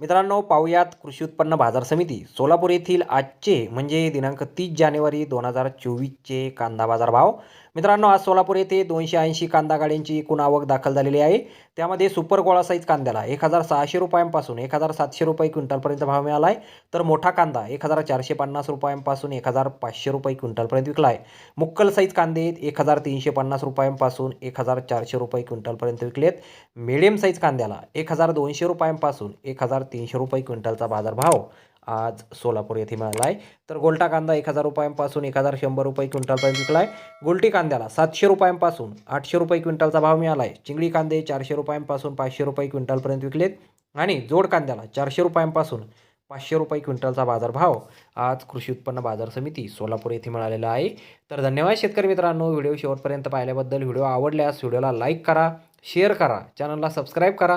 मित्रांनो पाहुयात कृषी उत्पन्न बाजार समिती. सोलापूर येथील आजचे म्हणजे दिनांक तीस जानेवारी दोन हजार चोवीसचे कांदा बाजार भाव मित्रांनो आज सोलापूर येथे दोनशे ऐंशी कांदा गाड्यांची एकूण आवक दाखल झालेली आहे. त्यामध्ये सुपर गोळा साईज कांद्याला एक हजार सहाशे रुपयांपासून एक हजार सातशे रुपये क्विंटलपर्यंत भाव मिळाला आहे तर मोठा कांदा एक हजार चारशे पन्नास रुपयांपासून एक हजार पाचशे रुपये क्विंटलपर्यंत विकला आहे मुक्कल साईज कांदे एक हजार तीनशे पन्नास रुपयांपासून एक हजार चारशे रुपये क्विंटलपर्यंत विकलेत. मिडियम साईज कांद्याला एक हजार दोनशे रुपयांपासून एक हजार तीनशे रुपये क्विंटलचा बाजारभाव आज सोलापूर येथे मिळाला आहे तर गोल्टा कांदा एक हजार रुपयांपासून एक हजार शंभर रुपये क्विंटलपर्यंत विकला आहे गोल्टी कांद्याला सातशे रुपयांपासून आठशे रुपये क्विंटलचा भाव मिळाला आहे चिंगडी कांदे चारशे रुपयांपासून पाचशे रुपये क्विंटलपर्यंत विकलेत. आणि जोड कांद्याला चारशे रुपयांपासून पाचशे रुपये क्विंटलचा बाजारभाव आज कृषी उत्पन्न बाजार समिती सोलापूर येथे मिळालेला आहे. तर धन्यवाद शेतकरी मित्रांनो. व्हिडिओ शेवटपर्यंत पाहिल्याबद्दल व्हिडिओ आवडल्यास व्हिडिओला लाईक करा शेअर करा चॅनलला सबस्क्राईब करा.